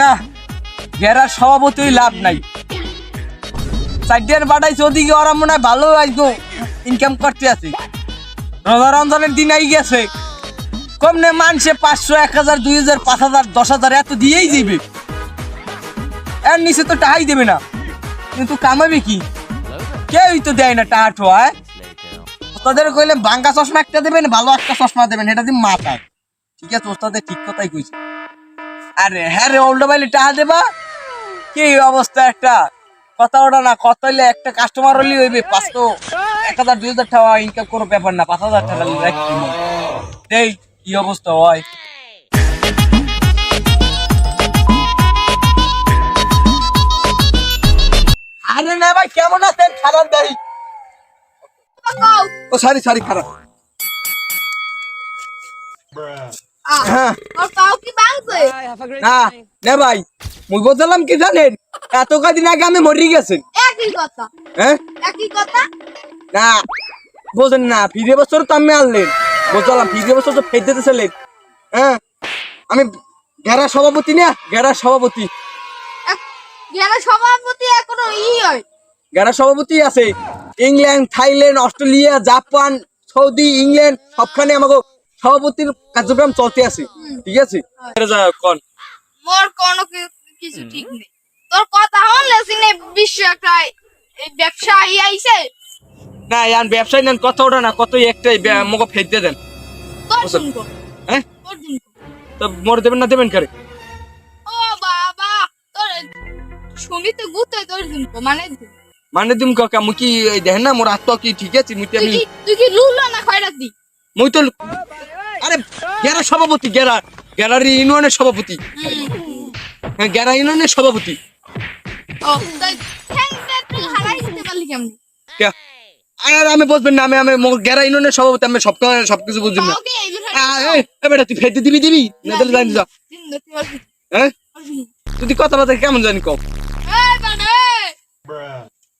না গেরার সভাপতি লাভ নাই। চারটের বাড়াইছে ওদিকে ওরা মনে হয় ভালো আইগো ইনকাম করতে আছে। রোজা দিন আই গেছে। কমনে মানছে পাঁচশো, এক হাজার, দুই হাজার, পাঁচ হাজার, দশ হাজার, এত দিয়েই যাবে এর নিচে তো টাহাই দেবে না। কিন্তু কামাবে কি? কেউই তো দেয় না টাকা ঠোয়ায় ওস্তাদের কইলে বাঙ্গা চশমা একটা দেবেন, ভালো একটা চশমা দেবেন, এটা দিয়ে মাথায়। ঠিক আছে, ওস্তাদের ঠিক কথাই কইছে। আরে হ্যাঁ রে, ওল্ড বাইলে টাকা দেবা? কি অবস্থা একটা? কথা ওটা না কত হইলে একটা কাস্টমার হলি হইবে পাঁচশো এক হাজার, দুই হাজার টাকা ইনকাম কোনো ব্যাপার না, পাঁচ হাজার টাকা রাখি এই কি অবস্থা হয় আরে না ভাই, কেমন আছেন? খারাপ দেয় ও সরি সরি খারাপ। হ্যাঁ। তোর পাও কি ভাঙছে না না ভাই মুই বললাম কি জানেন এত কদিন আগে আমি মরি গেছেন। একই কথা। হ্যাঁ? একই কথা? না বোঝেন না ফিরে বছর তো আমি আনলেন। বুঝলাম ফিরে বছর তো ফের দিতেছিলেন হ্যাঁ? আমি গেরা সভাপতি না গেরা সভাপতি। গেলে সভাপতি এখনও ই হয়। গেরা সভাপতি আছে। England Thailand Australia Japan Saudi England সবখানে আমাকে সভাপতির কার্যক্রম চলতে আছে। ঠিক আছে? কোন। মোর কোনো কিছু ঠিক নেই। তোর কথা হলে সিনে বিশ্ব একটা ব্যবসা আইছে। না ইয়ান ব্যবসায়ী নেন কত ওটা না কত একটাই মোকে ফের দেন। হ্যাঁ? তো মোর দেবেন না দেবেন করে? ও বাবা তোর শুনিতে গুতে তোর দিন মানে। মানে তুমি কাকা দেখেন না মোর আত্মা কি ঠিক আছে? মুই তুই কি লুলা না মুই তো আরে গেরা সভাপতি গেরা গ্যালারি ইউনিয়নের সভাপতি। হ্যাঁ গেরা ইউনিয়নের সভাপতি? আর আমি বুঝবেন না আমি আমি গেরা ইউনিয়নের সভাপতি আমি সব সবকিছু বুঝবেন না। বেটা তুই ফেতে দিবি দিবি? না জানি যা হ্যাঁ? তুই তুই কথা বার্তা কেমন জানি কম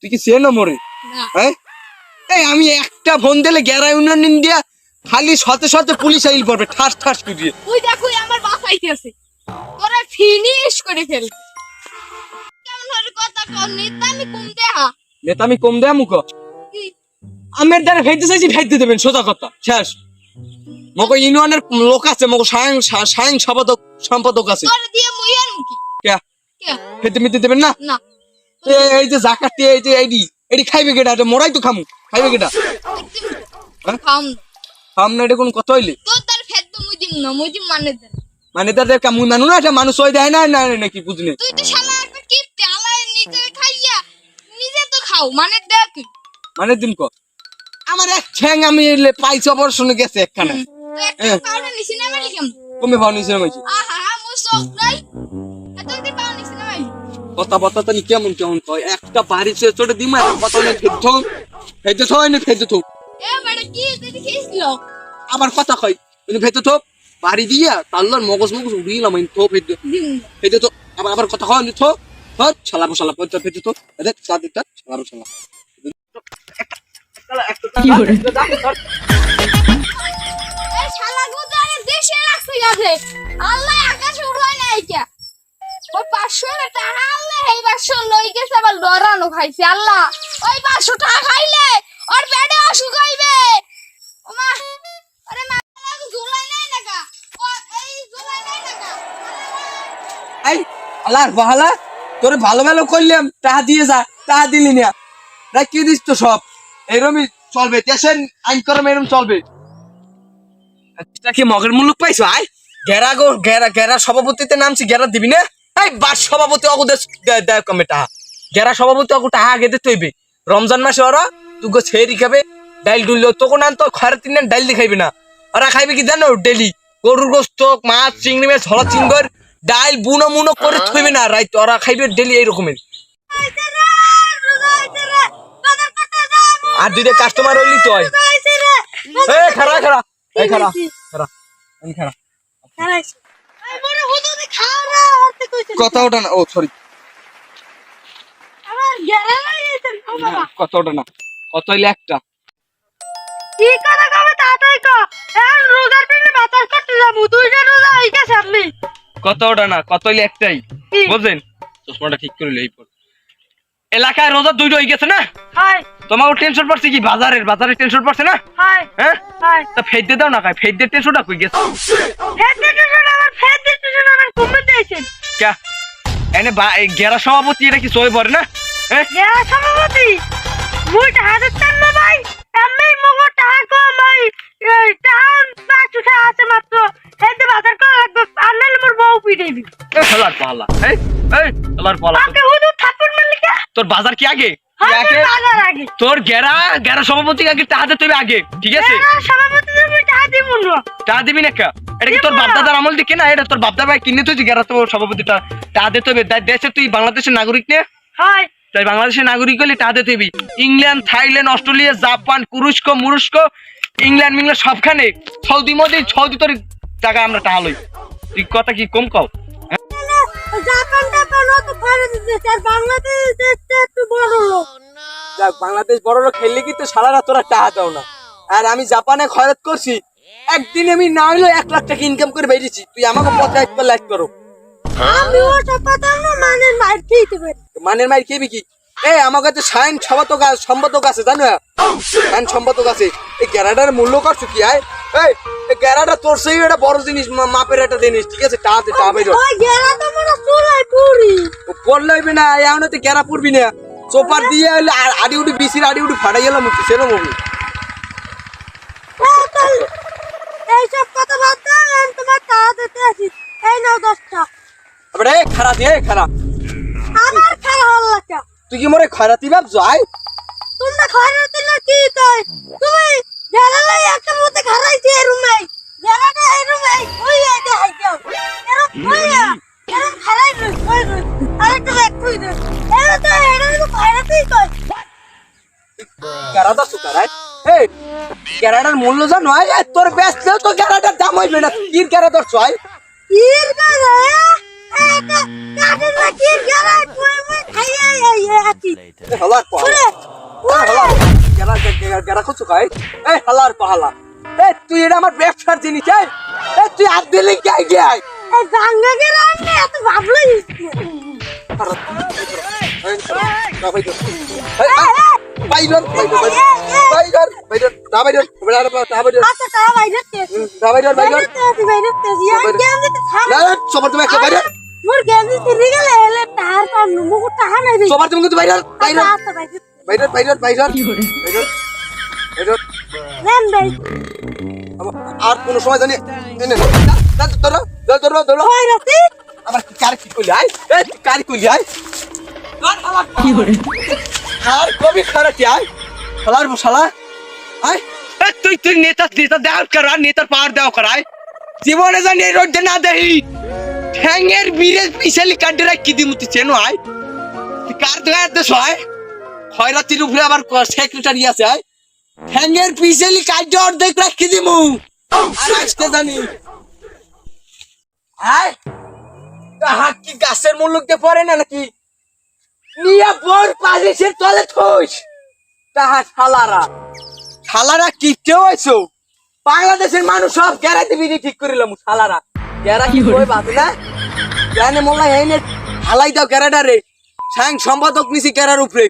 তুই কি সে না। মরে হ্যাঁ? এই আমি একটা ফোন দিলে গেরা ইউনিয়ন ইন্ডিয়া খালি শতে শতে পুলিশ আইল পড়বে ঠাস ঠাস করিয়ে ওই দেখো আমার বাসাইতেছে তোরা ফিনিশ করে ফেল। কেমন হরে কথা কর নিতা আমি কম দেহা? নেতা আমি কম দেয়া মুখ? আমের দ্বারা ফেলতে চাইছি ফেলতে দেবেন সোজা কথা শেষ। মগো ইউনিয়নের লোক আছে মগো সায়ং সায়ং সম্পাদক সম্পাদক আছে। তোর দিয়ে মুই আর কে? কে? ফেলতে মিতে দেবেন না? না। এ- এই যে জাকাতি এই যে এইডি এডি খাইবে এটা মোরাই তো খামু খাইবে হ্যাঁ? খাম। সামনে এটা কোন কথা হইলে? তোর তার ফেদ তো মুই না মুই মানে দে মানে তাদের কেমন মানুষ না এটা মানুষ হয়ে দেয় না না নাকি বুঝলি তুই তো শালা একটা কিপটে আলাই নিজে খাইয়া নিজে তো খাও মানে দেখ মানে দিন ক। আমার এক ঠ্যাং আমি এলে পাইছি অপারেশনে গেছে একখানে। হ্যাঁ। নিছি না কমে ভাও নিছে মাইছি কথা তো কেমন কেমন কয়? একটা বাড়ি চোটে দিমা কথা নেই থো এনে ফেলতে আবার কথা কয়। ফেলতে থো বাড়ি দিয়া তাল্লার মগজ মগজ উড়িলাম আমি থো ফেলতে দিম ফেলতে থো আবার আবার কথা কয় থো থো ছালাবো ছালা ফেলতে ফেলতে থো দেখ ছালাবো ছালা কি করে? এই শালা গুদারে দেশে রাখছে গেছে আল্লাহ আকাশে উড়াই নাই কে ওই পাঁচশো টাকা আল্লাহ এই পাঁচশো লই গেছে আবার লড়ানো খাইছে আল্লাহ। ওই পাঁচশো টাকা খাইলে ওর পেটে অসুখ হইবে। ওমা আরে মা জুলাই নাই নাকা। ও এই জুলাই নাই নাকা। এই আলার বাহালা তোরে ভালো ভালো করলাম টাকা দিয়ে যা টাকা দিলি না। রাখিয়ে দিস তো সব। এরমই চলবে দেশের আইন করম এরম চলবে। কি মগের মুলুক পাইছো আই গেরা গো গেরা গেরা সভাপতিতে নামছি গেরা দিবি না? এই বাস সভাপতি অগু দেয় কমে টাহা। গেরা সভাপতি অগু টাহা আগে দিতে হইবে। রমজান মাসে ওরা তুগো ছেড়ি খাবে ডাইল ডুললো তখন আন তো খয়ের তিন দিন ডাইল খাইবে না। ওরা খাইবে কি জানো? ডেলি। গরুর গোস্ত মাছ চিংড়ি মাছ হলা চিংড়ি ডাইল বুনো মুনো করে থইবে না রাইত। ওরা খাইবে ডেলি এই রকমের আর দুইটা কাস্টমার হইলি তো রোজা আইছে রে এই খারা খারা এই খারা খারা খারা কথা ওটা না। ও সরি কথা ওটা না। কত হইলে একটা? কি কথা কবে তাড়াতাড়ি ক? এখন রোজার দিনে বাতাস করতে যাব দুইটা রোজা গেছে আপনি কত ওটা না কত হইলে একটাই? বুঝলেন চশমাটা ঠিক করে লই পর এলাকায় রোজা দুইটা হয়ে গেছে না? তোমার টেনশন পড়ছে কি বাজারের? বাজারের টেনশন পড়ছে না? হ্যাঁ? তা ফেদ দিয়ে দাও না খাই ফেদ দিয়ে টেনশনটা কই গেছে? ফের দিতেছেন আমার ফের দিতেছেন আমার কমে দিয়েছেন ক্যা? এনে গেরা সভাপতি এটা কি সই পড়ে না? হ্যাঁ? ইয়া সভাপতি? মুই টাকা দিতেন না ভাই? এমনি মগো টাকা কম ভাই। এই টাকা পাঁচ উঠে আছে মাত্র। হেতে বাজার করা লাগবে। আর নাহলে মোর বউ পিটাইবি এ খেলার পালা। এই এই খেলার পালা। তাকে হুদু থাপ্পড় মারলি কে? তোর বাজার কি আগে? কি হ্যাঁ তোর গেরা গেরা সভাপতি আগে টাহাতে তুই আগে ঠিক আছে? সভাপতি দিব না। টাহা দিবি না কা? এটা কি তোর। বাপদাদার আমল দিকে না? এটা তোর ভাই কিনে তুই গেরা তো সভাপতিটা টাহা দে- দেশে তুই বাংলাদেশের নাগরিক নে। হাই তাই বাংলাদেশের নাগরিক হলে টাহা দিতে ইংল্যান্ড, থাইল্যান্ড, অস্ট্রেলিয়া, জাপান তুরস্ক মুরস্ক ইংল্যান্ড, মিংল্যান্ড সবখানে সৌদি মধ্যে সৌদি তোর টাকা আমরা টাহা লই। তুই কথা কি কম কও? বাংলাদেশ বড় লোক খেললে কি তো সারা তোরা টাকা দাও না। আর আমি জাপানে খরচ করছি, একদিন আমি না হলেও এক লাখ টাকা ইনকাম করে বেরিয়েছি। তুই আমাকে পথে একবার লাইক করো। আমি ওসব পাতাম না মানে মার খেতে পারি। মানের কি? এ আমার কাছে সাইন সম্পাদক আছে সম্পাদক আছে জানো? সাইন সম্পাদক আছে। এই গ্যারাটার মূল্য করছ কি আয়? এই গ্যারাটা তোর সেই একটা বড় জিনিস মাপের একটা জিনিস ঠিক আছে? টা দে টা বেরো ওই গেলা তো মনে চুলাই পুরি। পড়লে হইবে না এখন তো গ্যারা পড়বি না। চোপার দিয়ে হইলে আর আড়ি উঠি বিসির আড়ি উঠি ফাটাই গেলাম মুখে সেরকম হবে। এইসব কথা বাদ আমি তোমার টাকা দিতে আসি। এই নাও দশটা এবারে খারাপ দিয়ে খারাপ আমার খেলা হল লাগে। তুই কি মরে খরাতি ভাব যাই তোমরা খারাপ দিলে কি তাই? তুমি গেলালাই একটা মধ্যে খারাইছি এই রুমে। গেলাটা এই রুমে ওই এই দেখাই দাও। এরকম ওই এরকম খারাই রই ওই রই? আরেকটা দেখ তুই দে এরা তো এরা তো খারাপই কয়। গ্যারাটা সুতার এই গ্যারাটার মূল্য জানো তোর তো গ্যারাটার দাম হইবে না। কির গ্যারাটার ছয় কির গেলা না তুই এটা আমার ব্যবসার জিনিস তুই আর দিলি আমি এত ভাবলই বাইরন বাইরন বাইরন দা বাইরন দা বাইরন আচ্ছা তা বাইরে তে দা বাইরন বাইরন বাইরে তে বাইরে তে ইয়া গেম দিতে থাম না সবার তুমি একটা বাইরন রিগেলে হেলে তার পাম মুগু টাহা নাই সবার তুমি কিন্তু বাইরন বাইরন বাইরে বাইরন বাইরন বাইরন বাইরন বাইরন নেন ভাই। আর কোন সময় জানি এনে ধরো ধরো ধরো ধরো রাতে? আবার কার কি কইলি আই এই কার কইলি আই কি করে? আর কবি খারাপ কি আই শালার শালা। আই তুই তুই নেতা নেতা দেও কর আর নেতার পাওয়ার দেও কর আই জীবনে জানি এই রোড না দেহি ঠ্যাঙ্গের বীরে পিছালি কাটে রাখি দিমু তুই চেনো তুই কার দেয়া দেশ আই খয়রাতির উপরে আবার সেক্রেটারি আছে আই ঠ্যাঙ্গের পিছালি কাটে অর্ধেক রাখি দিমু? আর আজকে জানি। আয়। তাহা কি গাছের মুলুকতে পড়ে না নাকি? নিয়ে বোর পালিশের তলে থইস। তাহা শালারা। শালারা কিপটে হইছো বাংলাদেশের মানুষ সব গ্যারাইতে বিড়ি ঠিক করিলাম শালারা। গ্যারা কি কই বাতে না? জানে মোল্লা হেনে হালাই দাও গ্যারাটা রে। সাং সম্পাদক নিছি গ্যারার উপরে।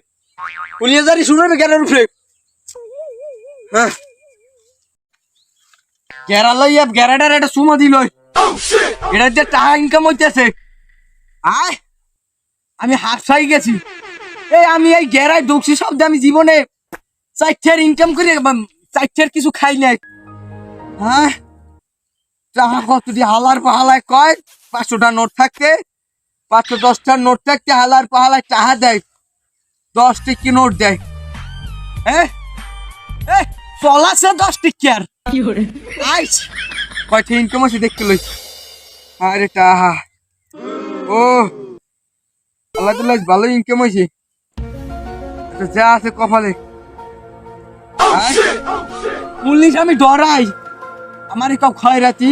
পুলিশ জারি শুরু হবে গ্যারার উপরে। হ্যাঁ। গ্যারা লইয়া গ্যারাটার একটা সুমা দিল এটা যে টাকা ইনকাম হইতেছে। আয়, আমি হাফসাই গেছি। এই আমি এই গেরায় ঢুকছি সব আমি জীবনে চারটের ইনকাম করে চারটের কিছু খাই নাই। হ্যাঁ? টাকা কত দিয়ে হালার পাহালায় কয়? পাঁচশোটা নোট থাকতে পাঁচশো দশটার নোট থাকতে হালার পাহালায় টাকা দেয় দশ টিকি নোট দেয়? হ্যাঁ এই চলাছে দশ টিকি আর? আইস! কয়টা ইনকাম আছে দেখতে লই। আরে টাহা। ও! আল্লাহ তাল্লাহ ভালো ইনকাম হয়েছে আচ্ছা, যা আছে কপালে। আয়, পুলিশ আমি ডরাই। আমার কব খয়রাতি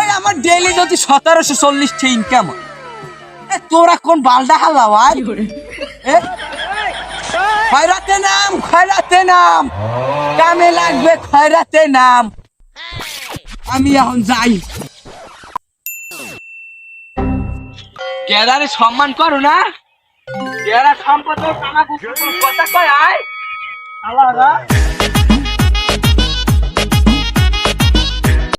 এই আমার ডেইলি যদি সতেরোশো চল্লিশ টে ইনকাম এ তোরা কোন বালডা হালা ভাই? খয়রাতে নাম খয়রাতে নাম। কামে লাগবে খয়রাতে নাম। আমি এখন যাই। গেরারে সম্মান করো না। গেরা সম্পদ কথা কয় আয়। আলাদা